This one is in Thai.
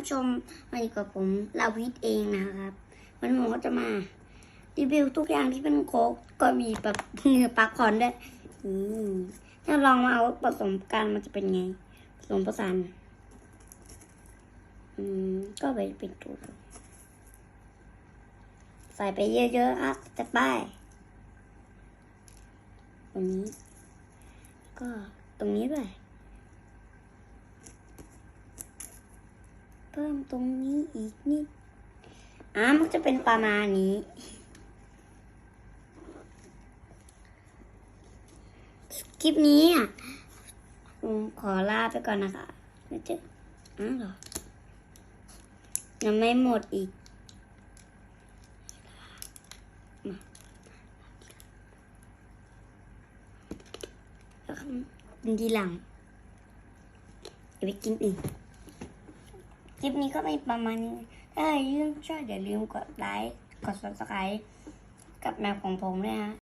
ผู้ชมมาอยู่กับผมลาวิทเองนะครับ วันผมก็จะมารีวิวทุกอย่างที่เป็นโค้กก็มีแบบเนื้อปลาคอนด้วยถ้าลองมาเอาผสมกันมันจะเป็นไง ผสมผสานอืมก็ไปเป็นตัวใส่ไปเยอะๆครับจะป้ายตรงนี้ ก็ตรงนี้ด้วย พิ่มตรงนี้อีกนิดอ่ามันจะเป็นประมาณนี้ คลิปนี้อะผมขอลาไปก่อนนะคะแล้วเจออ้าวหรอยังไม่หมดอีกมาแล้วก็กินทีหลัง เดี๋ยวไปกินอีก คลิปนี้ก็เป็นประมาณนี้ ถ้าใครชื่นชอบอย่าลืมกดไลค์ กด subscribe กับแมวของผมด้วยฮะ